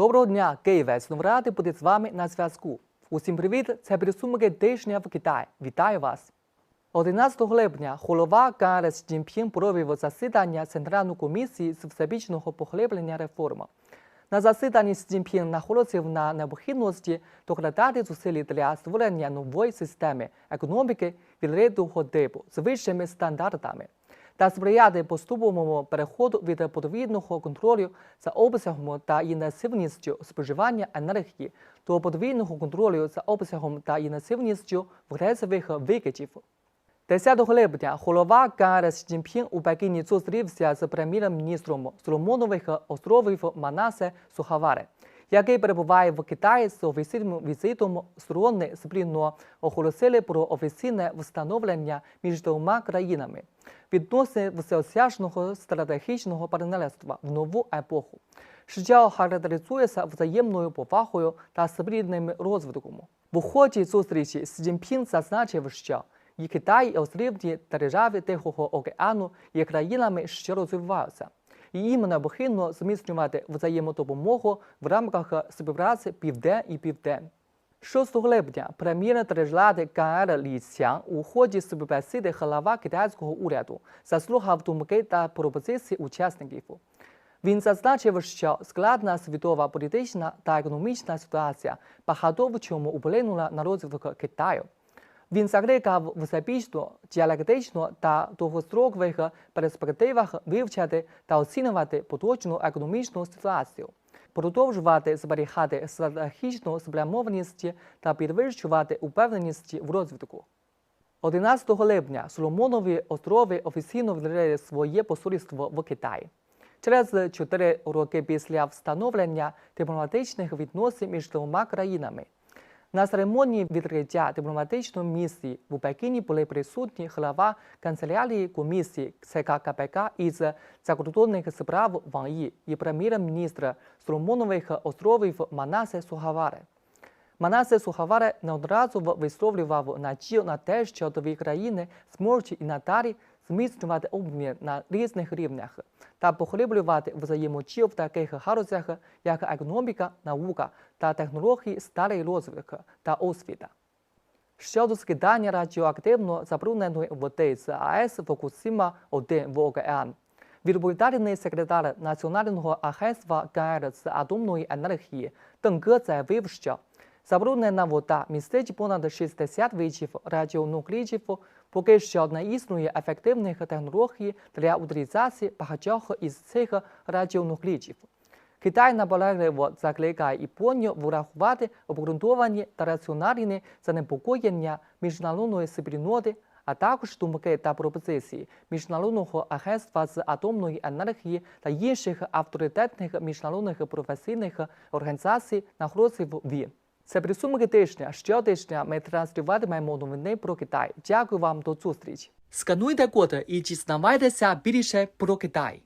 Доброго дня, Києве! Знову радий бути з вами на зв'язку. Усім привіт! Це підсумки тижня в Китаї. Вітаю вас! 11 липня голова КРС Цзіньпін провів засідання Центральної комісії з всебічного поглиблення реформ. На засіданні Цзіньпін наголосив на необхідності докладати зусиль для створення нової системи економіки відкритого типу з вищими стандартами та сприяти поступовому переходу від подвійного контролю за обсягом та інтенсивністю споживання енергії до подвійного контролю за обсягом та інтенсивністю вгрезових викидів. 10 липня голова КРС Цзіньпін у Пекіні зустрівся з прем'єр-міністром Соломонових островів Манасе Сухаваре, який перебуває в Китаї з офіційним візитом сторони спільно оголосили про офіційне встановлення між двома країнами. Відносин всеосяжного стратегічного партнерства в нову епоху, що характеризується взаємною повагою та спільним розвитком. В ході зустрічі Сі Цзіньпін зазначив, що і Китай, і острівні держави Тихого океану є країнами, що розвиваються, і їм необхідно зміцнювати взаємодопомогу в рамках співпраці Південь і Південь. 6 липня прем'єр держави КР Лі Цян у ході співбесіди голова китайського уряду заслухав думки та пропозиції учасників. Він зазначив, що складна світова політична та економічна ситуація багато в чому вплинула на розвиток Китаю. Він закликав всебічно, діалектично та довгострокових перспективах вивчати та оцінювати поточну економічну ситуацію, продовжувати зберігати стратегічну спрямованість та підвищувати упевненість в розвитку. 11 липня Соломонові острови офіційно відкрили своє посольство в Китаї. Через чотири роки після встановлення дипломатичних відносин між двома країнами. На церемонії відкриття дипломатичної місії в Пекіні були присутні голова канцелярії комісії ЦК КПК із закордонних справ Ван і прем'єр-міністр Соломонових островів Манасе Сухаваре. Манасе Сухаваре неодноразово висловлював надію на те, що дві країни зможуть і надалі зміцнювати обмін на різних рівнях та поглиблювати взаємодію в таких галузях, як економіка, наука та технології, старий розвиток та освіта. Щодо скидання радіоактивно забрудненої води з АЕС Фукусіма-1 в океан. Відповідальний секретар Національного агентства КР з атомної енергії Тенге заявив, що забруднена вода містить понад 60 видів радіонуклідів, поки що не існує ефективних технологій для утилізації багатьох із цих радіонуклідів. Китай наполегливо закликає Японію врахувати обґрунтовані та раціональні занепокоєння міжнародної спільноти, а також думки та пропозиції Міжнародного агентства з атомної енергії та інших авторитетних міжнародних професійних організацій, наголосив він. Це присумки тижня. Щотижня ми транслюватимемо новини про Китай. Дякую вам до зустрічі. Скануйте коди і дізнавайтеся більше про Китай.